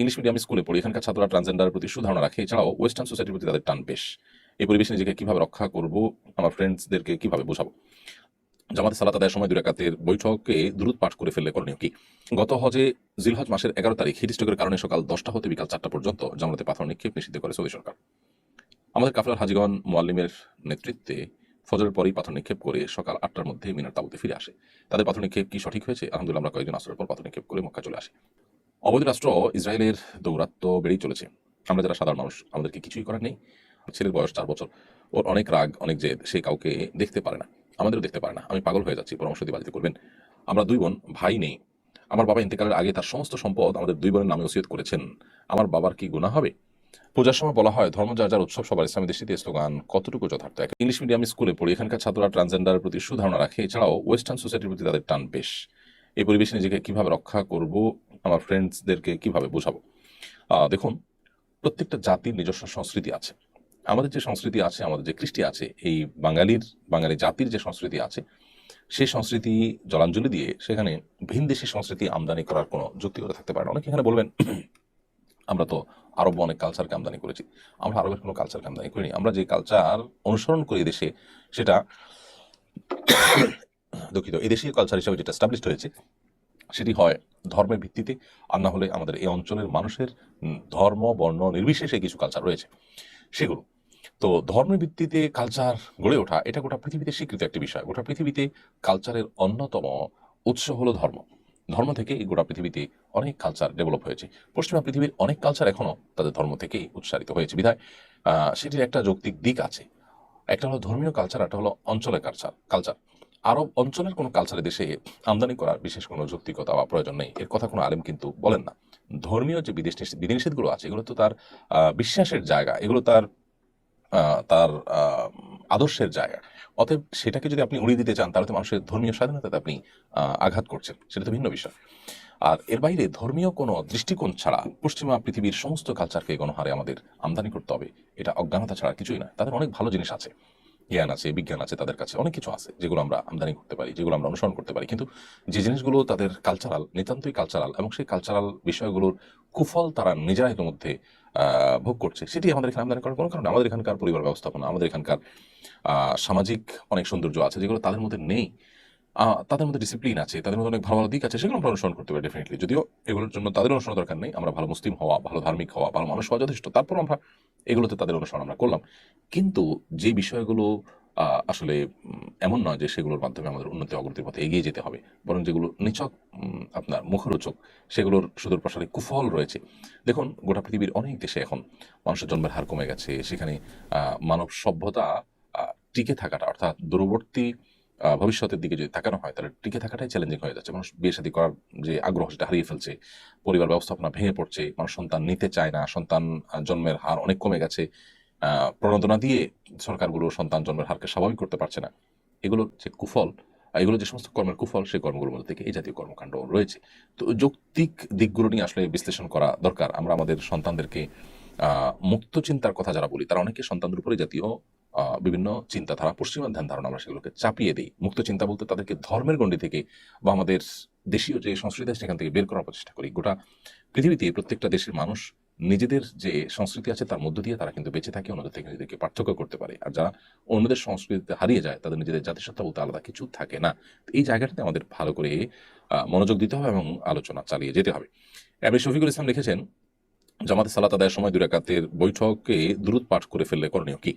English medium স্কুলে পড়ি এখানকার ছাত্ররা ট্রান্সজেন্ডারের প্রতি সুধারণা রাখে। এছাড়াও ওয়েস্টার্ন সোসাইটির প্রতি তাদের টান বেশ। এই পরিবেশে নিজেকে কীভাবে রক্ষা করব, আমার ফ্রেন্ডসদেরকে কীভাবে বোঝাবো? জামাতে সালাত আদায়ের সময় দুরাকাতের বৈঠকে দ্রুত পাঠ করে ফেললে করণীয় কি? গত হজে জিলহজ মাসের এগারো তারিখ হিটস্ট্রোকের কারণে সকাল দশটা হতে বিকাল চারটা পর্যন্ত জামাতে পাথর নিক্ষেপ নিষিদ্ধ করে সৌদি সরকার। আমাদের কাফলার হাজিগণ মোয়াল্লিমের নেতৃত্বে ফজরের পরই পাথর নিক্ষেপ করে সকাল আটটার মধ্যে মিনার তাবুতে ফিরে আসে। তাদের পাথর নিক্ষেপ কি সঠিক হয়েছে? আলহামদুলিল্লাহ, আমরা কয়েকজন আসরের পর পাথর নিক্ষেপ করে মক্কা চলে আসি। অবৈধ রাষ্ট্র ইসরায়েলের দৌরাত্ম বেড়েই চলেছে। আমরা যারা সাধারণ মানুষ, আমাদেরকে কিছুই করার নেই। ছেলের বয়স চার বছর। ওর অনেক রাগ, অনেক জেদ, সে কাউকে দেখতে পারে না। আমাদেরও দেখতে পারে না। আমি পাগল হয়ে যাচ্ছি, পরামর্শ দিয়ে বাড়িতে করবেন। আমরা দুই বোন, ভাই নেই। আমার বাবা ইন্তেকালের আগে তার সমস্ত সম্পদ আমাদের দুই বোনের নামে ওসিয়ত করেছেন। আমার বাবার কি গুণা হবে? পূজার সময় বলা হয়, ধর্ম যার যার উৎসব, সবার ইসলামী দেশটিতে স্লোগান, কতটুকু যথার্থ। ইংলিশ মিডিয়াম স্কুলে পড়ি এখানকার ছাত্ররা ট্রান্সজেন্ডারের প্রতি সুধারণা রাখে। এছাড়াও ওয়েস্টার্ন সোসাইটির প্রতি তাদের টান বেশ। এই পরিবেশে নিজেকে কীভাবে রক্ষা করব, আমার ফ্রেন্ডসদেরকে কীভাবে বোঝাবো? দেখুন, প্রত্যেকটা জাতির নিজস্ব সংস্কৃতি আছে। আমাদের যে সংস্কৃতি আছে, আমাদের যে কৃষ্টি আছে, এই বাঙালির, বাঙালি জাতির যে সংস্কৃতি আছে, সেই সংস্কৃতি জলাঞ্জলি দিয়ে সেখানে ভিনদেশি সংস্কৃতি আমদানি করার কোনো যুক্তিকতা থাকতে পারে অনেকে এখানে বলবেন, আমরা তো আরব অনেক কালচারকে আমদানি করেছি। আমরা আরবের কোনো কালচারকে আমদানি করিনি। আমরা যে কালচার অনুসরণ করি দেশে, সেটা দুঃখিত। এই দেশীয় কালচার হিসেবে যেটা স্টাবলিশড হয়েছে, সেটি হয় ধর্মের ভিত্তিতে, আর না হলে আমাদের এই অঞ্চলের মানুষের ধর্ম, বর্ণ নির্বিশেষে কিছু কালচার রয়েছে। সেগুলো। তো ধর্মের ভিত্তিতে কালচার গড়ে ওঠা, এটা গোটা পৃথিবীতে স্বীকৃত একটি বিষয়। গোটা পৃথিবীতে কালচারের অন্যতম উৎস হলো ধর্ম। ধর্ম থেকে এই গোটা পৃথিবীতে অনেক কালচার ডেভেলপ হয়েছে। পশ্চিমা পৃথিবীর অনেক কালচার এখনও তাদের ধর্ম থেকেই উৎসারিত হয়েছে। বিধায় সেটির একটা যৌক্তিক দিক আছে। একটা হলো ধর্মীয় কালচার একটা হলো অঞ্চলের কালচার কালচার আরব অঞ্চলের কোনো কালচারে দেশে আমদানি করার বিশেষ কোনো যৌক্তিকতা বা প্রয়োজন নেই। এর কথা কোনো আলেম কিন্তু বলেন না। ধর্মীয় যে বিদেশ বিধিনিষেধগুলো আছে, এগুলো তো তার বিশ্বাসের জায়গা, এগুলো তার তার আদর্শের জায়গা। অতএব সেটাকে যদি আপনি উড়িয়ে দিতে চান, তাহলে তো মানুষের ধর্মীয় স্বাধীনতাতে আপনি আঘাত করছেন। সেটা তো ভিন্ন বিষয়। আর এর বাইরে ধর্মীয় কোনো দৃষ্টিকোণ ছাড়া পশ্চিমা পৃথিবীর সমস্ত কালচারকে গণহারে আমাদের আমদানি করতে হবে। এটা অজ্ঞানতা ছাড়া কিছুই নয়। তাদের অনেক ভালো জিনিস আছে। জ্ঞান আছে, বিজ্ঞান আছে তাদের কাছে। অনেক কিছু আছে যেগুলো আমরা আমদানি করতে পারি, যেগুলো আমরা অনুসরণ করতে পারি। কিন্তু যে জিনিসগুলো তাদের কালচারাল নিতান্তই কালচারাল এবং সেই কালচারাল বিষয়গুলোর কুফল তারা নিজেরা ইতিমধ্যে ভোগ করছে, সেটি আমাদের এখানে আমদানি করার কোনো কারণ আমাদের এখানকার পরিবার ব্যবস্থাপনা, আমাদের এখানকার সামাজিক অনেক সৌন্দর্য আছে যেগুলো তাদের মধ্যে নেই। তাদের মধ্যে ডিসিপ্লিন আছে তাদের মধ্যে অনেক ভালো ভালো দিক আছে সেগুলো আমরা অনুসরণ করতে পারি ডেফিনেটলি যদিও এগুলোর জন্য তাদের অনুসরণ দরকার নেই আমরা ভালো মুসলিম হওয়া ভালো ধার্মিক হওয়া ভালো মানুষ হওয়া যথেষ্ট তারপর আমরা এগুলোতে তাদের অনুসরণ আমরা করলাম। কিন্তু যে বিষয়গুলো আসলে এমন নয় যে সেগুলোর মাধ্যমে আমাদের উন্নতি অগ্রতির পথে এগিয়ে যেতে হবে বরং যেগুলো উম, আপনার মুখরোচক সেগুলোর সুদূর প্রসারে কুফল রয়েছে। দেখুন গোটা পৃথিবীর অনেক দেশে এখন মানুষের জন্মের হার কমে গেছে সেখানে মানব সভ্যতা টিকে থাকাটা অর্থাৎ দূরবর্তী ভবিষ্যতের দিকে যদি তাকানো হয়, তাহলে টিকে থাকাটাই চ্যালেঞ্জিং হয়ে যাচ্ছে। মানুষ বিয়ে শাদী করার যে আগ্রহ, সেটা হারিয়ে ফেলছে। পরিবার ব্যবস্থাপনা ভেঙে পড়ছে। মানুষ সন্তান নিতে চায় না। সন্তান জন্মের হার অনেক কমে গেছে। প্রণোদনা দিয়ে সরকারগুলো সন্তান জন্মের হারকে স্বাভাবিক করতে পারছে না। এগুলোর যে কুফল এগুলো যে সমস্ত কর্মের কুফল, সেই কর্মগুলোর মধ্যে থেকে এই জাতীয় কর্মকাণ্ড রয়েছে। তো যৌক্তিক দিকগুলো নিয়ে আসলে বিশ্লেষণ করা দরকার। আমরা আমাদের সন্তানদেরকে মুক্ত চিন্তার কথা যারা বলি, তারা অনেকে সন্তানদের উপরে জাতীয় বিভিন্ন চিন্তাধারা পশ্চিমা ধ্যান ধারণা আমরা সেগুলোকে চাপিয়ে দিই। মুক্ত চিন্তা বলতে তাদেরকে ধর্মের গণ্ডি থেকে বা আমাদের দেশীয় যে সংস্কৃতি আছে, সেখান থেকে বের করার প্রচেষ্টা করি। গোটা পৃথিবীতে প্রত্যেকটা দেশের মানুষ নিজেদের যে সংস্কৃতি আছে, তার মধ্য দিয়ে তারা কিন্তু বেঁচে থাকে, অন্যদের থেকে নিজেদেরকে পার্থক্য করতে পারে। আর যারা অন্যদের সংস্কৃতিতে হারিয়ে যায়, তাদের নিজেদের জাতিসত্তা বলতে আলাদা কিছু থাকে না। এই জায়গাটাতে আমাদের ভালো করে মনোযোগ দিতে হবে এবং আলোচনা চালিয়ে যেতে হবে। এমনি শফিকুল ইসলাম লিখেছেন, জামাতে সালাত আদায়ের সময় দুই রাকাতের বৈঠকে দ্রুত পাঠ করে ফেললে করণীয় কি?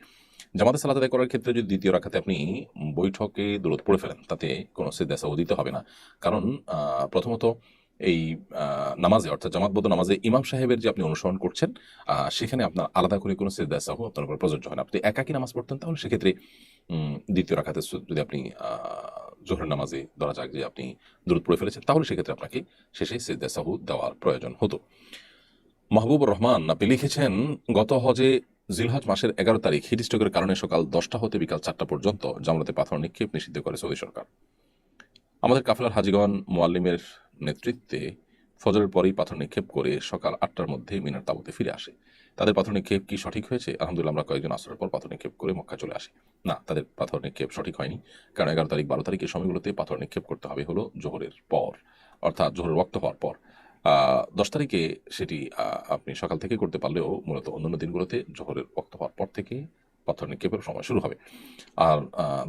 জামাতে সালাত আদায় করার ক্ষেত্রে যদি দ্বিতীয় রাখাতে আপনি বৈঠকে দূরত পড়ে ফেলেন, তাতে কোনো সিদ্ধাসাও দিতে হবে না। কারণ প্রথমত এই নামাজে, অর্থাৎ জামাতবদ্ধ নামাজে ইমাম সাহেবের যে আপনি অনুসরণ করছেন সেখানে আপনার আলাদা করে কোনো সিদ্ধাসাহ আপনার উপর প্রযোজ্য হয় না। আপনি একাকি নামাজ পড়তেন, তাহলে সেক্ষেত্রে দ্বিতীয় রাখাতে যদি আপনি জোহরের নামাজে ধরা যাক যে আপনি দূরত পড়ে ফেলেছেন, তাহলে সেক্ষেত্রে আপনাকে শেষে সিদ্ধাসাহু দেওয়ার প্রয়োজন হতো। মাহবুবুর রহমান, আপনি লিখেছেন, গত হজে জিলহজ মাসের এগারো তারিখ হিটস্ট্রোকের কারণে সকাল দশটা হতে বিকাল চারটা পর্যন্ত জামলাতে পাথর নিক্ষেপ নিষিদ্ধ করে সৌদি সরকার। আমাদের কাফলার হাজিগণ মোয়াল্লিমের নেতৃত্বে ফজরের পরেই পাথর নিক্ষেপ করে সকাল আটটার মধ্যে মিনার তাবুতে ফিরে আসে। তাদের পাথর নিক্ষেপ কি সঠিক হয়েছে? আলহামদুলিল্লাহ আমরা কয়েকজন আসরের পর পাথর নিক্ষেপ করে মক্কা চলে আসি। না, তাদের পাথর নিক্ষেপ সঠিক হয়নি, কারণ এগারো তারিখ, বারো তারিখের সময়গুলোতে পাথর নিক্ষেপ করতে হবে হলো জোহরের পর, অর্থাৎ জোহরের রক্ত হওয়ার পর। দশ তারিখে সেটি আপনি সকাল থেকে করতে পারলেও মূলত অন্যান্য দিনগুলোতে জোহরের বক্ত হওয়ার পর থেকে পাথর নিক্ষেপের সময় শুরু হবে। আর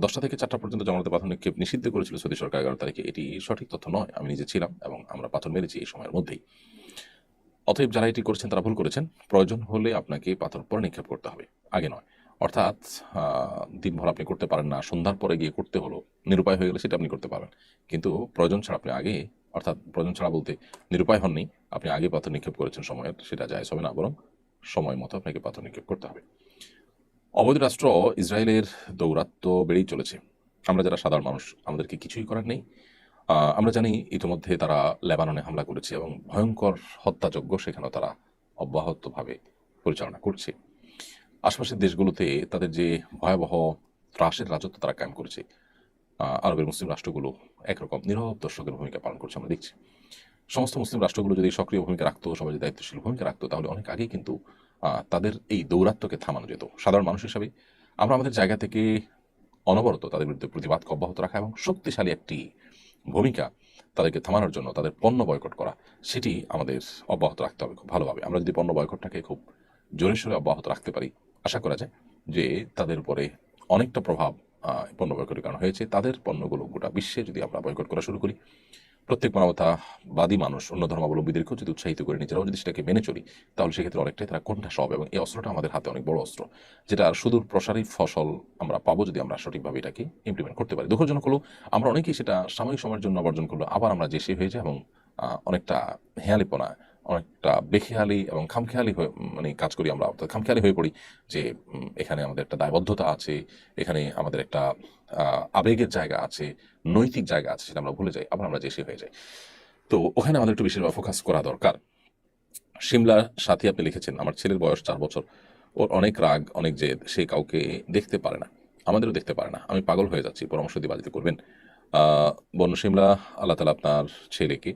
দশটা থেকে চারটা পর্যন্ত জমাতে পাথর নিক্ষেপ নিষিদ্ধ করেছিল সৌদি সরকার এগারো তারিখে। এটি সঠিক তথ্য নয়, আমি নিজে ছিলাম এবং আমরা পাথর মেরেছি এই সময়ের মধ্যেই। অতএব যারা এটি করছেন, তারা ভুল করেছেন। প্রয়োজন হলে আপনাকে পাথর পরে নিক্ষেপ করতে হবে, আগে নয়। অর্থাৎ দিনভর আপনি করতে পারেন না, সন্ধ্যার পরে গিয়ে করতে হলো, নিরুপায় হয়ে গেলে সেটা আপনি করতে পারবেন। কিন্তু প্রয়োজন ছাড়া আপনি আগে অর্থাৎ প্রয়োজন ছাড়া বলতে নিরুপায় হননি। আপনি আগে পাথর নিক্ষেপ করেছেন সময়ের, সেটা যায় হবে না, বরং সময় মতো আপনাকে পাথর নিক্ষেপ করতে হবে। অবৈধ রাষ্ট্র ইসরায়েলের দৌরাত্ম্য বেড়েই চলেছে। আমরা যারা সাধারণ মানুষ, আমাদেরকে কিছুই করার নেই। আমরা জানি ইতিমধ্যে তারা লেবাননে হামলা করেছে এবং ভয়ঙ্কর হত্যাযজ্ঞ সেখানেও তারা অব্যাহতভাবে পরিচালনা করছে। আশপাশের দেশগুলোতে তাদের যে ভয়াবহ ত্রাসের রাজত্ব তারা কায়েম করেছে। আরবের মুসলিম রাষ্ট্রগুলো একরকম নীরব দর্শকের ভূমিকা পালন করছে আমরা দেখছি। সমস্ত মুসলিম রাষ্ট্রগুলো যদি সক্রিয় ভূমিকা রাখতো, সবাই যদি দায়িত্বশীল ভূমিকা রাখতো, তাহলে অনেক আগেই কিন্তু তাদের এই দৌরাত্ম্যকে থামানো যেত। সাধারণ মানুষ হিসাবে আমরা আমাদের জায়গা থেকে অনবরত তাদের বিরুদ্ধে প্রতিবাদ অব্যাহত রাখা এবং শক্তিশালী একটি ভূমিকা তাদেরকে থামানোর জন্য তাদের পণ্য বয়কট করা, সেটি আমাদের অব্যাহত রাখতে হবে খুব ভালোভাবে। আমরা যদি পণ্য বয়কটটাকে খুব জোরে সোরে অব্যাহত রাখতে পারি, আশা করা যায় যে তাদের উপরে অনেকটা প্রভাব পণ্য বয়কটের কারণ হয়েছে। তাদের পণ্যগুলো গোটা বিশ্বে যদি আমরা বয়কট করা শুরু করি, প্রত্যেক মানবতাবাদী মানুষ, অন্য ধর্মাবলম্বীদেরকেও যদি উৎসাহিত করে নিজেরাও যদি সেটাকে মেনে চলি, তাহলে সেক্ষেত্রে অনেকটাই তারা কোনটা সব এবং এই অস্ত্রটা আমাদের হাতে অনেক বড় অস্ত্র, যেটা সুদূর প্রসারী ফসল আমরা পাবো যদি আমরা সঠিকভাবে এটাকে ইমপ্লিমেন্ট করতে পারি। দুঃখজনক হলো, আমরা অনেকেই সেটা সাময়িক সময়ের জন্য অর্জন করল আবার আমরা যে সে হয়ে যাই এবং অনেকটা হেয়ালিপনা অনেকটা বেখেয়ালি এবং খামখেয়ালি হয়ে মানে কাজ করি আমরা, অর্থাৎ খামখেয়ালি হয়ে পড়ি যে এখানে আমাদের একটা দায়বদ্ধতা আছে, এখানে আমাদের একটা আবেগের জায়গা আছে, নৈতিক জায়গা আছে সেটা আমরা ভুলে যাই, আবার আমরা যে হয়ে যাই। তো ওখানে আমাদের একটু বেশিরভাগ ফোকাস করা দরকার। সিমলার সাথী আপনি লিখেছেন, আমার ছেলের বয়স চার বছর। ওর অনেক রাগ, অনেক জেদ, সে কাউকে দেখতে পারে না। আমাদেরও দেখতে পারে না। আমি পাগল হয়ে যাচ্ছি, পরামর্শ দিয়ে বাজিতে করবেন। বন্য সিমলা আল্লাহ তালা আপনার ছেলেকে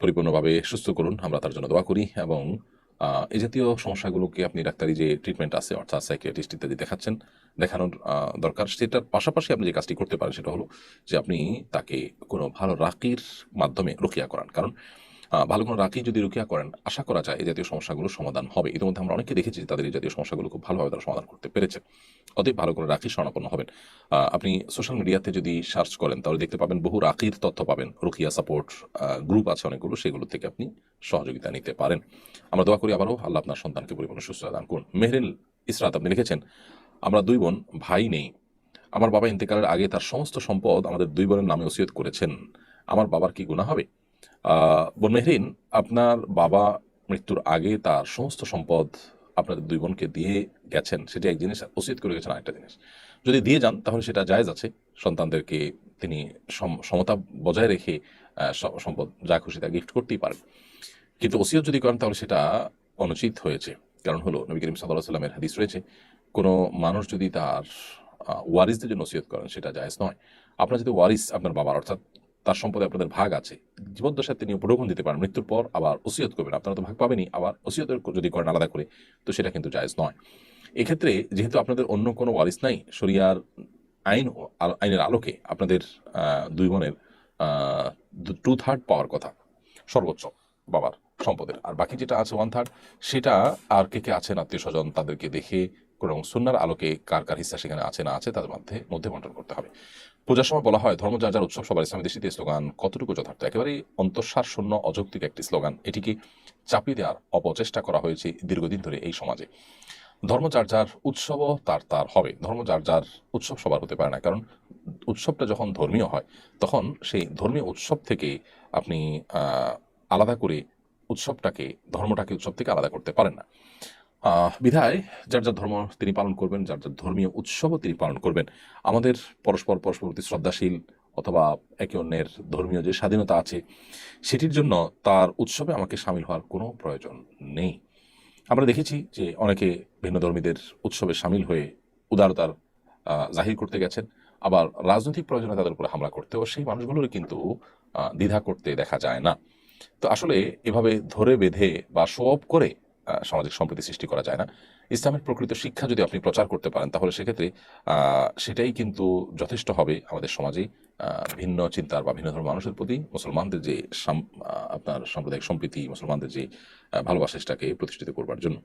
পরিপূর্ণভাবে সুস্থ করুন। আমরা তার জন্য দোয়া করি এবং এই জাতীয় সমস্যাগুলোকে আপনি ডাক্তারি যে ট্রিটমেন্ট আছে, অর্থাৎ সাইকিয়াট্রিস্ট ইত্যাদি দেখাচ্ছেন, দেখানোর দরকার। সেটার পাশাপাশি আপনি যে কাজটি করতে পারেন সেটা হলো যে আপনি তাকে কোনো ভালো রাকির মাধ্যমে রুকিয়া করান। কারণ ভালো কোনো রাকি যদি রুকিয়া করেন, আশা করা যায় এই জাতীয় সমস্যাগুলোর সমাধান হবে। ইতিমধ্যে আমরা অনেকে দেখেছি তাদের এই জাতীয় সমস্যাগুলো খুব ভালোভাবে তারা সমাধান করতে পেরেছে। অতএব ভালো কোনো রাখি শরণাপন্ন হবেন। আপনি সোশ্যাল মিডিয়াতে যদি সার্চ করেন, তাহলে দেখতে পাবেন বহু রাকির তথ্য পাবেন। রুকিয়া সাপোর্ট গ্রুপ আছে অনেকগুলো, সেগুলো থেকে আপনি সহযোগিতা নিতে পারেন। আমরা দোয়া করি আবারও আল্লাহ আপনার সন্তানকে পরিপূর্ণ সুস্থতা দান করুন। মেহরিল ইসরাত, আপনি লিখেছেন, আমরা দুই বোন, ভাই নেই। আমার বাবা ইন্তেকালের আগে তার সমস্ত সম্পদ আমাদের দুই বোনের নামে ওসিয়ত করেছেন। আমার বাবার কি গুণা হবে? আহ, বোন মেহরিন আপনার বাবা মৃত্যুর আগে তার সমস্ত সম্পদ আপনাদের দুই বোনকে দিয়ে গেছেন সেটা এক জিনিস ওসিয়ত করে গেছেন আরেকটা জিনিস। যদি দিয়ে যান তাহলে সেটা জায়েজ আছে। সন্তানদেরকে তিনি সমতা বজায় রেখে সম্পদ যা খুশি তা গিফট করতেই পারেন। কিন্তু ওসিয়ত যদি করেন তাহলে সেটা অনুচিত হয়েছে। কারণ হলো নবী করিম সাল্লাহ সাল্লামের হাদিস রয়েছে কোনো মানুষ যদি তার ওয়ারিসদের জন্য ওসিয়ত করেন সেটা জায়েজ নয়। আপনার যদি ওয়ারিস আপনার বাবার অর্থাৎ তার সম্পদে আপনাদের ভাগ আছে। জীবদ্দশায় তিনি উপঢৌকন দিতে পারেন, মৃত্যুর পর আবার ওসিয়ত করবেন। আপনারা তো ভাগ পাবেনই, আবার ওসিয়ত যদি করেন আলাদা করে, তো সেটা কিন্তু জায়েজ নয়। এক্ষেত্রে যেহেতু আপনাদের অন্য কোনো ওয়ারিস নাই, শরিয়ার আইন আইনের আলোকে আপনাদের দুই বোনের টু থার্ড পাওয়ার কথা, সর্বোচ্চ বাবার সম্পদের। আর বাকি যেটা আছে ওয়ান থার্ড সেটা আর কে কে আছেন আত্মীয় স্বজন তাদেরকে দেখে এবং সুন্নার আলোকে কার কার হিস্সা সেখানে আছে না আছে, তাদের মধ্যে মধ্যে বন্টন করতে হবে। পূজার সময় বলা হয়, ধর্ম যার যার উৎসব, সবার ইসলামী দেশটিতে স্লোগান কতটুকু যথার্থ? একেবারে অন্তঃসার শূন্য অযৌক্তিক একটি স্লোগান। এটিকে চাপিয়ে দেওয়ার অপচেষ্টা করা হয়েছে দীর্ঘদিন ধরে এই সমাজে। ধর্ম যার যার উৎসবও তার তার হবে। ধর্ম যার যার উৎসব, সবার হতে পারে না। কারণ উৎসবটা যখন ধর্মীয় হয়, তখন সেই ধর্মীয় উৎসব থেকে আপনি আলাদা করে উৎসবটাকে, ধর্মটাকে উৎসব থেকে আলাদা করতে পারেন না। বিধায় যার যার ধর্ম তিনি পালন করবেন, যার যার ধর্মীয় উৎসবও তিনি পালন করবেন। আমাদের পরস্পর পরস্পর প্রতি শ্রদ্ধাশীল অথবা একে অন্যের ধর্মীয় যে স্বাধীনতা আছে, সেটির জন্য তার উৎসবে আমাকে সামিল হওয়ার কোনো প্রয়োজন নেই। আমরা দেখেছি যে অনেকে ভিন্ন ধর্মীদের উৎসবে সামিল হয়ে উদারতার জাহির করতে গেছেন। আবার রাজনৈতিক প্রয়োজনে তাদের উপরে হামলা করতেও সেই মানুষগুলোর কিন্তু দ্বিধা করতে দেখা যায় না। তো আসলে এভাবে ধরে বেঁধে বা শো অফ করে সামাজিক সম্প্রীতি সৃষ্টি করা যায় না। ইসলামের প্রকৃত শিক্ষা যদি আপনি প্রচার করতে পারেন, তাহলে সেক্ষেত্রে সেটাই কিন্তু যথেষ্ট হবে আমাদের সমাজে। ভিন্ন চিন্তার বা ভিন্ন ধর্মের মানুষের প্রতি মুসলমানদের যে আপনার সাম্প্রদায়িক সম্প্রীতি, মুসলমানদের যে ভালোবাসা, সেটাকে প্রতিষ্ঠিত করবার জন্য।